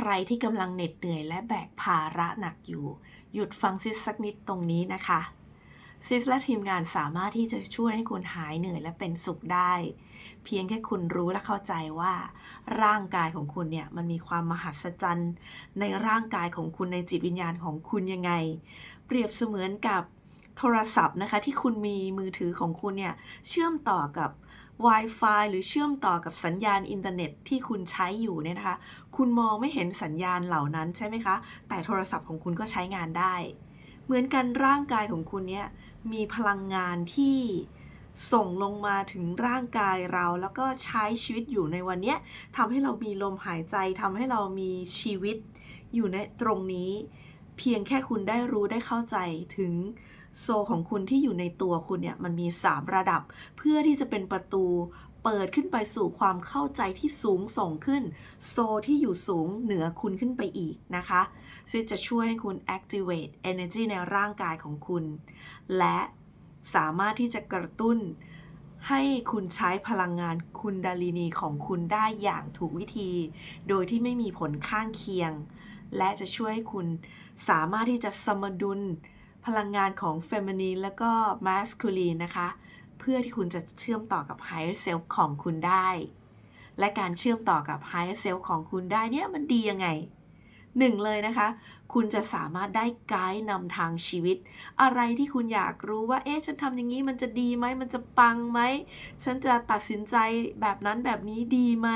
ใครที่กำลังเหน็ดเหนื่อยและแบกภาระหนักอยู่ หยุดฟังซิสสักนิดตรงนี้นะคะ ซิสและทีมงานสามารถที่จะช่วยให้คุณหายเหนื่อยและเป็นสุขได้ เพียงแค่คุณรู้และเข้าใจว่า ร่างกายของคุณเนี่ยมันมีความมหัศจรรย์ ในร่างกายของคุณในจิตวิญญาณของคุณยังไง เปรียบเสมือนกับโทรศัพท์นะคะที่คุณมีมือถือของคุณเนี่ยเชื่อมต่อกับ Wi-Fi หรือเชื่อมต่อกับสัญญาณอินเทอร์เน็ตที่คุณใช้อยู่เนี่ยนะคะ คุณมองไม่เห็นสัญญาณเหล่านั้นใช่ไหมคะ แต่โทรศัพท์ของคุณก็ใช้งานได้ เหมือนกันร่างกายของคุณเนี่ยมีพลังงานที่ส่งลงมาถึงร่างกายเราแล้วก็ใช้ชีวิตอยู่ในวันนี้ทำให้เรามีลมหายใจทำให้เรามีชีวิตอยู่ในตรงนี้ เพียงแค่คุณได้รู้ได้เข้าใจถึงโซของคุณที่อยู่ในตัวคุณเนี่ยมันมี 3 ระดับ เพื่อที่จะเป็นประตูเปิดขึ้นไปสู่ความเข้าใจที่สูงส่งขึ้น โซที่อยู่สูงเหนือคุณขึ้นไปอีกนะคะซึ่งจะช่วยให้คุณ activate energy ในร่างกายของคุณ และสามารถที่จะกระตุ้นให้คุณใช้พลังงานคุณดาลินีของคุณได้อย่างถูกวิธี โดยที่ไม่มีผลข้างเคียง และจะช่วยให้คุณสามารถที่จะสมดุลพลังงานของ Feminine แล้วก็ Masculine นะคะ เพื่อที่คุณจะเชื่อมต่อกับ Higher Self ของคุณได้ และการเชื่อมต่อกับ Higher Self ของคุณได้เนี่ยมันดียังไงหนึ่งเลยนะคะ คุณจะสามารถได้ไกด์นำทางชีวิต อะไรที่คุณอยากรู้ว่า เอ๊ะ ฉันทำอย่างนี้มันจะดีไหม มันจะปังไหม ฉันจะตัดสินใจแบบนั้นแบบนี้ดีไหม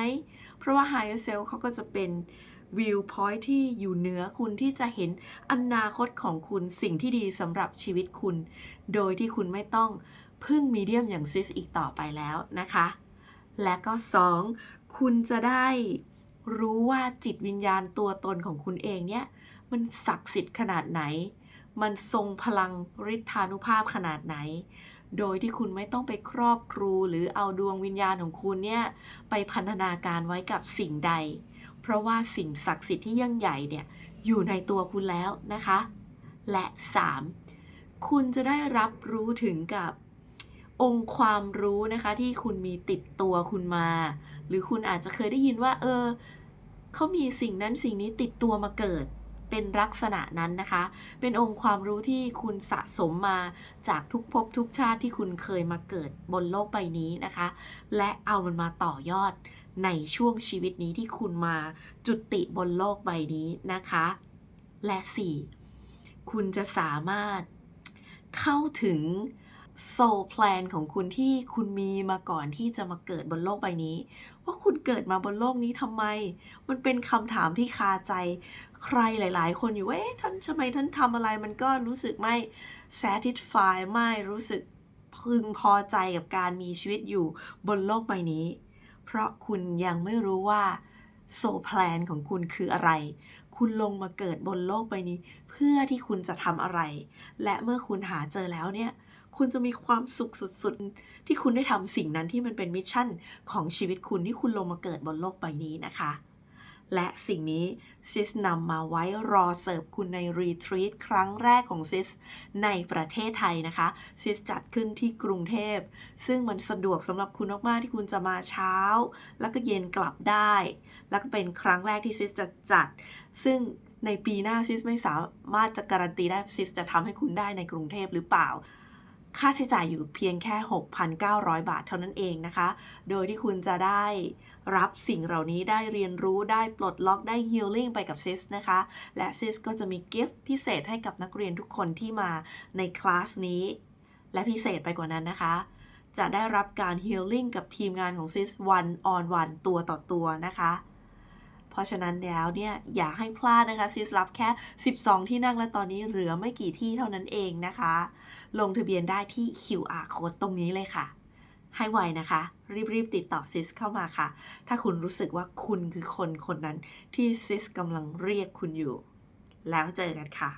เพราะว่า Higher Self เขาก็จะเป็น วิวพอยท์ที่อยู่เหนือคุณที่จะเห็นอนาคตของคุณสิ่งที่ดีสำหรับชีวิตคุณ โดยที่คุณไม่ต้องพึ่งมีเดียมอย่างซิสอีกต่อไปแล้วนะคะ และก็ 2. คุณจะได้รู้ว่าจิตวิญญาณตัวตนของคุณเองเนี่ย มันศักดิ์สิทธิ์ขนาดไหน มันทรงพลังฤทธานุภาพขนาดไหน โดยที่คุณไม่ต้องไปครอบครูหรือเอาดวงวิญญาณของคุณเนี่ย ไปพันธนาการไว้กับสิ่งใด เพราะว่าสิ่งศักดิ์สิทธิ์ที่ยิ่งใหญ่เนี่ยอยู่ในตัวคุณแล้วนะคะ และ 3. คุณจะได้รับรู้ถึงกับองค์ความรู้นะคะที่คุณมีติดตัวคุณมา หรือคุณอาจจะเคยได้ยินว่า เออเขามีสิ่งนั้นสิ่งนี้ติดตัวมาเกิด เป็นลักษณะนั้นนะคะ เป็นองค์ความรู้ที่คุณสะสมมาจากทุกภพทุกชาติที่คุณเคยมาเกิดบนโลกใบนี้นะคะ และเอามันมาต่อยอดในช่วงชีวิตนี้ที่คุณมาจุติบนโลกใบนี้นะคะ และ 4. คุณจะสามารถเข้าถึง โซลแพลนของคุณที่คุณมีมาก่อนที่จะมาเกิดบนโลกใบนี้ ว่าคุณเกิดมาบนโลกนี้ทำไม มันเป็นคำถามที่คาใจใครหลาย ๆ คนอยู่ว่าเอ๊ะท่านทำไมท่านทำอะไรมันก็รู้สึกไม่ satisfy ไม่รู้สึกพึงพอใจกับการมีชีวิตอยู่บนโลกใบนี้ เพราะคุณยังไม่รู้ว่าโซแพลนของคุณคืออะไร คุณลงมาเกิดบนโลกใบนี้ เพื่อที่คุณจะทำอะไร และเมื่อคุณหาเจอแล้วเนี่ย คุณจะมีความสุขสุดๆ ที่คุณได้ทำสิ่งนั้นที่มันเป็นมิชชั่นของชีวิตคุณที่คุณลงมาเกิดบนโลกใบนี้นะคะ และสิ่งนี้ซิสนำมาไว้รอเสิร์ฟคุณในรีทรีตครั้งแรกของซิสในประเทศไทยนะคะซิสจัดขึ้นที่กรุงเทพ ซึ่งมันสะดวกสำหรับคุณมากๆที่คุณจะมาเช้า แล้วก็เย็นกลับได้ แล้วก็เป็นครั้งแรกที่ซิสจะจัด ซึ่งในปีหน้าซิสไม่สามารถจะการันตีได้ซิสจะทำให้คุณได้ในกรุงเทพหรือเปล่า ค่าใช้จ่ายอยู่เพียงแค่ 6,900 บาทเท่านั้นเองนะคะ โดยที่คุณจะได้รับสิ่งเหล่านี้ได้เรียนรู้ได้ปลดล็อกได้ฮีลลิ่งไปกับซิสนะคะ และซิสก็จะมีกิฟต์พิเศษให้กับนักเรียนทุกคนที่มาในคลาสนี้ และพิเศษไปกว่านั้นนะคะ จะได้รับการฮีลลิ่งกับทีมงานของซิสวันออนวันตัวต่อตัวนะคะ เพราะฉะนั้นแล้วเนี่ยอย่าให้พลาดนะคะซิสรับแค่ 12 ที่นั่งและตอนนี้เหลือไม่กี่ที่เท่านั้นเองนะคะ ลงทะเบียนได้ที่ QR code ตรงนี้เลยค่ะ ให้ไวนะคะ รีบๆ ติดต่อซิสเข้ามาค่ะ ถ้าคุณรู้สึกว่าคุณคือคนคนนั้นที่ซิสกำลังเรียกคุณอยู่ แล้วเจอกันค่ะ